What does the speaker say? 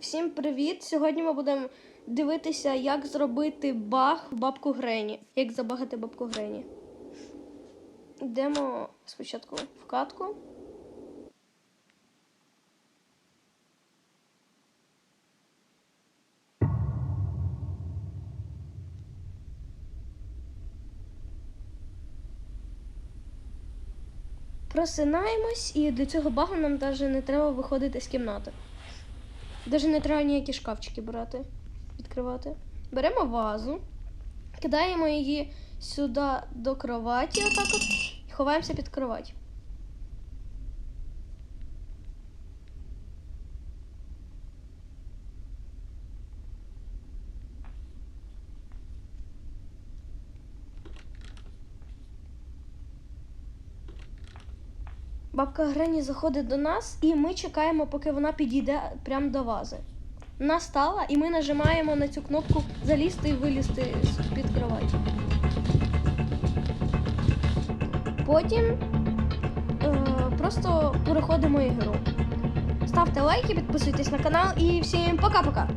Всім привіт! Сьогодні ми будемо дивитися, як зробити баг в бабку Грені. Як забагати бабку Грені. Йдемо спочатку в катку. Просинаємось, і для цього багу нам навіть не треба виходити з кімнати. Навіть не треба ніякі шкафчики брати, відкривати. Беремо вазу, кидаємо її сюди до кроваті, отак от, і ховаємося під кровать. Бабка Грені заходить до нас, і ми чекаємо, поки вона підійде прямо до вази. Вона стала, і ми нажимаємо на цю кнопку залізти і вилізти під кроваті. Потім е, просто переходимо ігру. Ставте лайки, підписуйтесь на канал і всім пока-пока!